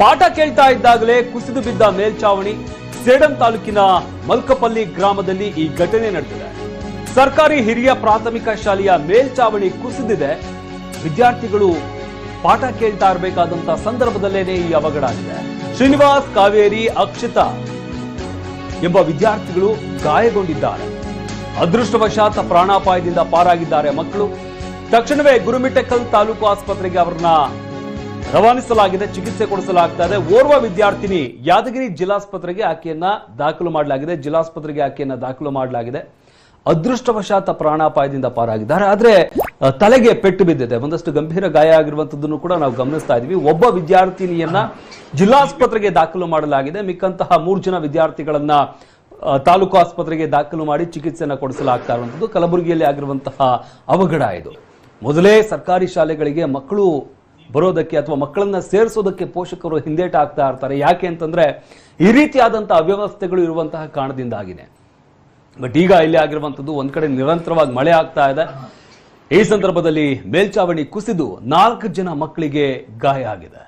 ಪಾಠ ಕೇಳ್ತಾ ಇದ್ದಾಗಲೇ ಕುಸಿದು ಬಿದ್ದ ಮೇಲ್ಚಾವಣಿ ಸೇಡಂ ತಾಲೂಕಿನ ಮಲ್ಕಪಲ್ಲಿ ಗ್ರಾಮದಲ್ಲಿ ಈ ಘಟನೆ ನಡೆದಿದೆ. ಸರ್ಕಾರಿ ಹಿರಿಯ ಪ್ರಾಥಮಿಕ ಶಾಲೆಯ ಮೇಲ್ಚಾವಣಿ ಕುಸಿದಿದೆ. ವಿದ್ಯಾರ್ಥಿಗಳು ಪಾಠ ಕೇಳ್ತಾ ಇರಬೇಕಾದಂತಹ ಸಂದರ್ಭದಲ್ಲೇನೆ ಈ ಅವಘಡ ಆಗಿದೆ. ಶ್ರೀನಿವಾಸ್ ಕಾವೇರಿ, ಅಕ್ಷಿತ ಎಂಬ ವಿದ್ಯಾರ್ಥಿಗಳು ಗಾಯಗೊಂಡಿದ್ದಾರೆ. ಅದೃಷ್ಟವಶಾತ್ ಪ್ರಾಣಾಪಾಯದಿಂದ ಪಾರಾಗಿದ್ದಾರೆ ಮಕ್ಕಳು. ತಕ್ಷಣವೇ ಗುರುಮಿಟ್ಟಕಲ್ ತಾಲೂಕು ಆಸ್ಪತ್ರೆಗೆ ಅವರನ್ನ ರವಾನಿಸಲಾಗಿದೆ, ಚಿಕಿತ್ಸೆ ಕೊಡಿಸಲಾಗ್ತಾ ಇದೆ. ಓರ್ವ ವಿದ್ಯಾರ್ಥಿನಿ ಯಾದಗಿರಿ ಜಿಲ್ಲಾಸ್ಪತ್ರೆಗೆ ಆಕೆಯನ್ನ ದಾಖಲು ಮಾಡಲಾಗಿದೆ. ಜಿಲ್ಲಾಸ್ಪತ್ರೆಗೆ ಆಕೆಯನ್ನ ದಾಖಲು ಮಾಡಲಾಗಿದೆ. ಅದೃಷ್ಟವಶಾತ ಪ್ರಾಣಾಪಾಯದಿಂದ ಪಾರಾಗಿದ್ದಾರೆ. ಆದ್ರೆ ತಲೆಗೆ ಪೆಟ್ಟು ಬಿದ್ದಿದೆ. ಒಂದಷ್ಟು ಗಂಭೀರ ಗಾಯ ಆಗಿರುವಂತದ್ದನ್ನು ಕೂಡ ನಾವು ಗಮನಿಸ್ತಾ ಇದೀವಿ ಒಬ್ಬ ವಿದ್ಯಾರ್ಥಿನಿಯನ್ನ ಜಿಲ್ಲಾಸ್ಪತ್ರೆಗೆ ದಾಖಲು ಮಾಡಲಾಗಿದೆ. ಮಿಕ್ಕಂತಹ ಮೂರು ಜನ ವಿದ್ಯಾರ್ಥಿಗಳನ್ನ ತಾಲೂಕು ಆಸ್ಪತ್ರೆಗೆ ದಾಖಲು ಮಾಡಿ ಚಿಕಿತ್ಸೆಯನ್ನು ಕೊಡಿಸಲಾಗ್ತಾ ಇರುವಂತದ್ದು. ಕಲಬುರಗಿಯಲ್ಲಿ ಆಗಿರುವಂತಹ ಅವಘಡ ಇದು. ಮೊದಲೇ ಸರ್ಕಾರಿ ಶಾಲೆಗಳಿಗೆ ಮಕ್ಕಳು ಬರೋದಕ್ಕೆ ಅಥವಾ ಮಕ್ಕಳನ್ನ ಸೇರಿಸೋದಕ್ಕೆ ಪೋಷಕರು ಹಿಂದೇಟ ಆಗ್ತಾ ಇರ್ತಾರೆ. ಯಾಕೆ ಅಂತಂದ್ರೆ ಈ ರೀತಿಯಾದಂತಹ ಅವ್ಯವಸ್ಥೆಗಳು ಇರುವಂತಹ ಕಾರಣದಿಂದಾಗಿದೆ. ಬಟ್ ಈಗ ಇಲ್ಲಿ ಆಗಿರುವಂತದ್ದು ಒಂದ್ ಕಡೆ ನಿರಂತರವಾಗಿ ಮಳೆ ಆಗ್ತಾ ಇದೆ. ಈ ಸಂದರ್ಭದಲ್ಲಿ ಮೇಲ್ಚಾವಣಿ ಕುಸಿದು ನಾಲ್ಕು ಜನ ಮಕ್ಕಳಿಗೆ ಗಾಯ ಆಗಿದೆ.